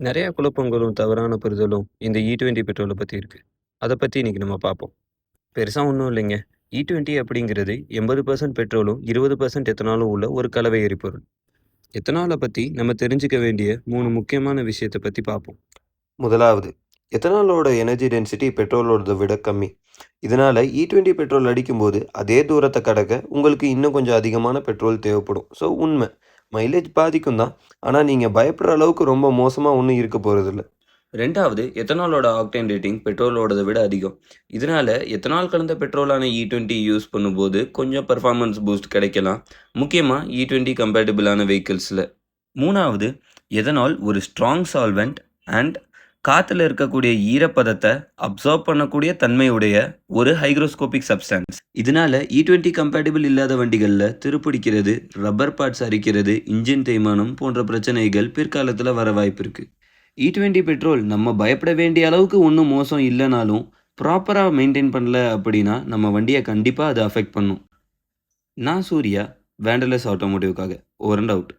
நிறைய குழப்பங்களும், தவறான புரிதலும் இந்த e ஈ டுவெண்ட்டி பெட்ரோலை பற்றி இருக்குது அதை பற்றி இன்னைக்கு நம்ம பார்ப்போம். பெருசாக ஒன்றும் இல்லைங்க. E இ20 அப்படிங்கிறது 80% பெட்ரோலும், 20% எத்தனாலும் உள்ள ஒரு கலவை எரிபொருள். எத்தனால பற்றி நம்ம தெரிஞ்சுக்க வேண்டிய மூணு முக்கியமான விஷயத்தை பற்றி பார்ப்போம். முதலாவது எத்தனாலோட எனர்ஜி டென்சிட்டி பெட்ரோலோடதை விட கம்மி. இதனால் இ டுவெண்ட்டி பெட்ரோல் அடிக்கும்போது அதே தூரத்தை கடக்க உங்களுக்கு இன்னும் கொஞ்சம் அதிகமான பெட்ரோல் தேவைப்படும். ஸோ உண்மை. மைலேஜ் பாதிக்கும் தான். ஆனால் நீங்கள் பயப்படுற அளவுக்கு ரொம்ப மோசமாக ஒன்றும் இருக்க போகிறதில்ல ரெண்டாவது எத்தனாலோட ஆக்டைன் ரேட்டிங் பெட்ரோலோடத விட அதிகம். இதனால் எத்தனால் கலந்த பெட்ரோலான இ20 யூஸ் பண்ணும்போது கொஞ்சம் பர்ஃபார்மன்ஸ் பூஸ்ட் கிடைக்கலாம். முக்கியமாக இ டுவெண்ட்டி கம்பேட்டபிளான வெஹிக்கிள்ஸில் மூணாவது எதனால் ஒரு ஸ்ட்ராங் சால்வெண்ட் அண்ட் காற்றுல இருக்கக்கூடிய ஈரப்பதத்தை அப்சர்வ் பண்ணக்கூடிய தன்மையுடைய ஒரு ஹைக்ரோஸ்கோபிக் சப்ஸ்டன்ஸ். இதனால e இ20 கம்பேட்டிபிள் இல்லாத வண்டிகளில் திருப்பிடிக்கிறது ரப்பர் பார்ட்ஸ் அரிக்கிறது, இன்ஜின் தேய்மானம் போன்ற பிரச்சனைகள் பிற்காலத்தில் வர வாய்ப்பிருக்கு. இ20 e பெட்ரோல் நம்ம பயப்பட வேண்டிய அளவுக்கு ஒன்றும் மோசம் இல்லைனாலும் ப்ராப்பராக மெயின்டைன் பண்ணல அப்படின்னா நம்ம வண்டியை கண்டிப்பாக அது அஃபெக்ட் பண்ணும். நான் சூர்யா, வேண்டலஸ் ஆட்டோமோட்டிவ்க்காக. Over and out.